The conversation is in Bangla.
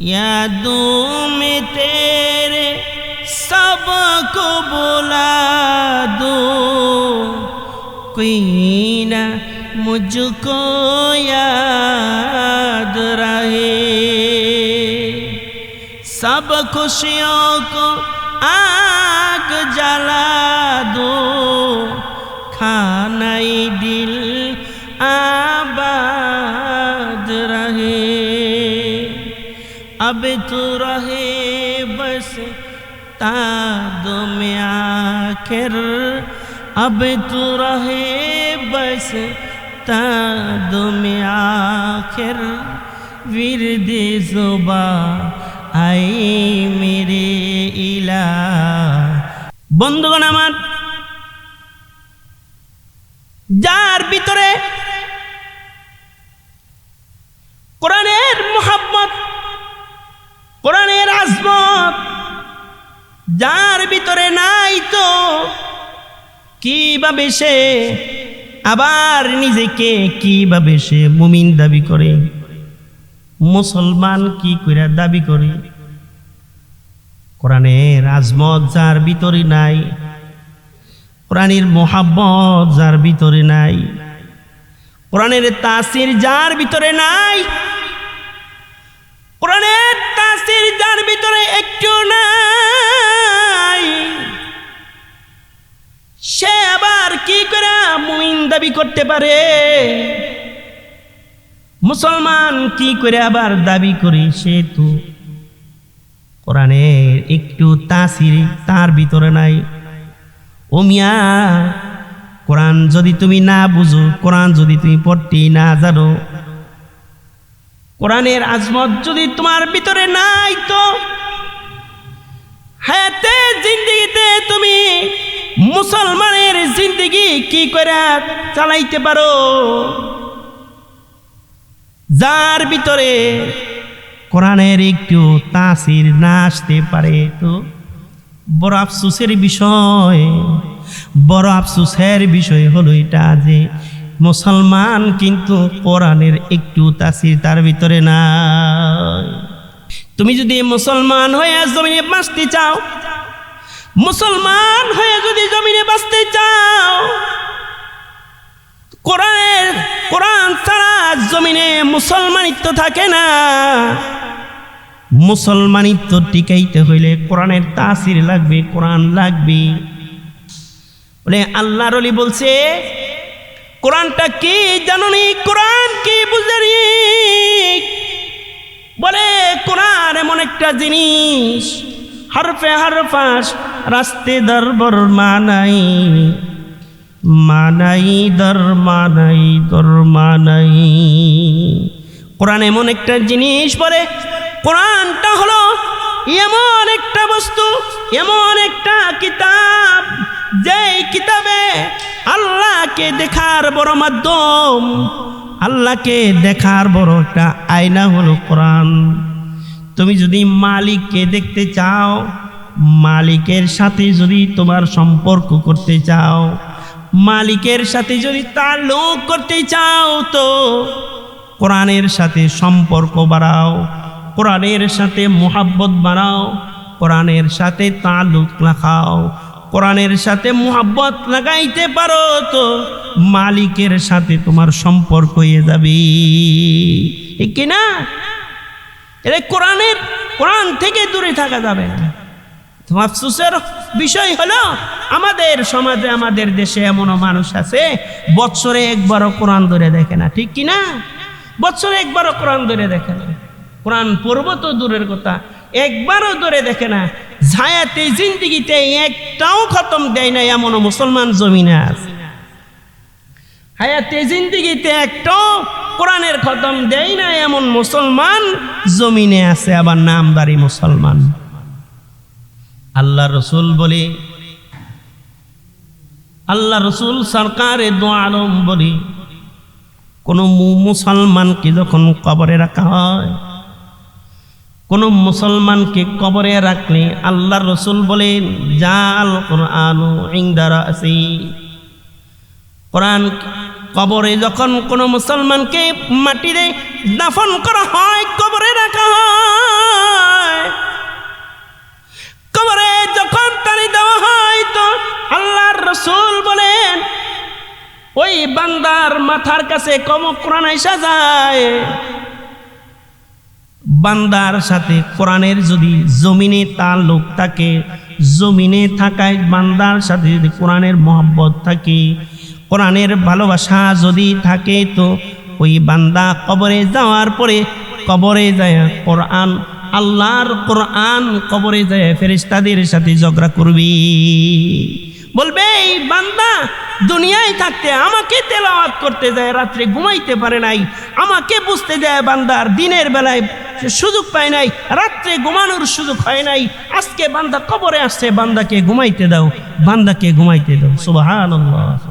यादों में तेरे सबको बुला दो। कोई ना मुझको याद रहे। सब खुशियों को आग जला दो। खानाई दिल अब तो रहे बस ताद में आखिर अब तो रहे बस ताद में आखिर विरद जुबा আই মেরে ইলা বন্ধুগণ আমার যার ভিতরে যার ভিতরে নাই তো, কীভাবে সে আবার নিজেকে কীভাবে সে মুমিন দাবি করে? মুসলমান কি কইরা দাবি করে? কোরআনের আজমত যার ভিতরে নাই, কোরআনের মোহাব্বত যার ভিতরে নাই, কোরআনের তাসির যার ভিতরে নাই করতে পারে। মুসলমান কি করে আবার দাবি করে সে তো? কোরআনের একটু তাসির তার ভিতরে নাই। ও মিয়া, কোরআন যদি তুমি না বুঝো, কোরআন যদি তুমি পড়তে না জানো, কোরআনের আজমত যদি তোমার ভিতরে নাই তো? জিন্দগি কি করে চালাইতে পারো? যার ভিতরে কোরআনের একটু তাসির না আসতে পারে তো বড় আফসোসের বিষয়। বড় আফসোসের বিষয় হলো এটা যে মুসলমান কিন্তু কোরআনের একটু তাসির তার ভিতরে নাই। তুমি যদি মুসলমান হয়ে জমিনে বাঁচতে চাও, মুসলমান হয়ে যদি জমিনে বাঁচতে চাও কোরআনের কোরআন ছাড়া জমিনে মুসলমানিত্ব থাকে না। মুসলমানিত্ব টিকাইতে হইলে কোরআনের তাসির লাগবে, কোরআন লাগবে। বলে আল্লাহর অলি বলছে, কোরআনটা কি জানুনি? কোরআন কি বুঝারি বলে, কোরআন এমন একটা জিনিস, হরফে হরফাস রাস্তে দরবর মানাই মানাই, দর মানাই দর মানাই। কোরআন এমন একটা জিনিস বলে, কোরআনটা হলো এমন একটা বস্তু, এমন একটা কিতাব, যেই কিতাবে আল্লাহকে দেখার বড় মাধ্যম, আল্লাহকে দেখার বড় একটা আয়না হলো কোরআন। তুমি যদি মালিককে দেখতে চাও, মালিকের সাথে যদি তোমার সম্পর্ক করতে চাও মালিকের সাথে যদি তার লোক করতে চাও তো কোরআনের সাথে সম্পর্ক বাড়াও, কোরআনের সাথে মোহাব্বত বাড়াও, কোরআনের সাথে তালুক লাগাও কোরআনের সাথে মোহাব্বত লাগাইতে পারো তো মালিকের সাথে তোমার সম্পর্ক হয়ে যাবে। ঠিক কি না? এটা কোরআনের, কোরআন থেকে দূরে থাকা যাবে না। তো আফসোসের বিষয় হলো, আমাদের সমাজে, আমাদের দেশে এমনও মানুষ আছে, বৎসরে একবারও কোরআন ধরে দেখে না, ঠিক কি না? বৎসরে একবারও কোরআন ধরে দেখে না। কোরআন পড়ব তো দূরের কথা, একবারও ধরে দেখে না। ঝায়াতে জিন্দিগিতে একটাও খতম দেয় না এমনও মুসলমান জমিনে আছে। হায়াতে জিন্দিগিতে একটাও কোরআনের খতম দেয় না এমন মুসলমান জমিনে আছে, আবার নামদারি মুসলমান। আল্লাহ রসুল বলে আল্লাহ রসুল সরকারে দো আলম বলে, কোনো মুসলমানকে যখন কবরে রাখা হয়, কোনো মুসলমানকে কবরে রাখলে আল্লাহ রসুল বলেন জাল কোরআন ইংদারা আসি কোরআন কবরে যখন কোনো মুসলমানকে মাটিতে দাফন করা হয় মাথার কাছে কম কোরআন এসা যায়। বান্দার সাথে কোরআনের যদি জমিনে তার লোক থাকে, জমিনে থাকায় বান্দার সাথে যদি কোরআনের মহব্বত থাকে, কোরআনের ভালোবাসা যদি থাকে তো ওই বান্দা কবরে যাওয়ার পরে কবরে যায় কোরআন, আল্লাহর কোরআন কবরে যায় ফেরেশতাদের সাথে ঝগড়া করবি। বলবে, এই বান্দা, দুনিয়ায় থাকতে আমাকে তেলাওয়াত করতে যায়, রাত্রে ঘুমাইতে পারে নাই। আমাকে বুঝতে যায় বান্দার দিনের বেলায় সুযোগ পায় নাই, রাত্রে ঘুমানোর সুযোগ হয় নাই। আজকে বান্দা কবরে আসছে, বান্দাকে ঘুমাইতে দাও, বান্দাকে ঘুমাইতে দাও। সুবহানাল্লাহ।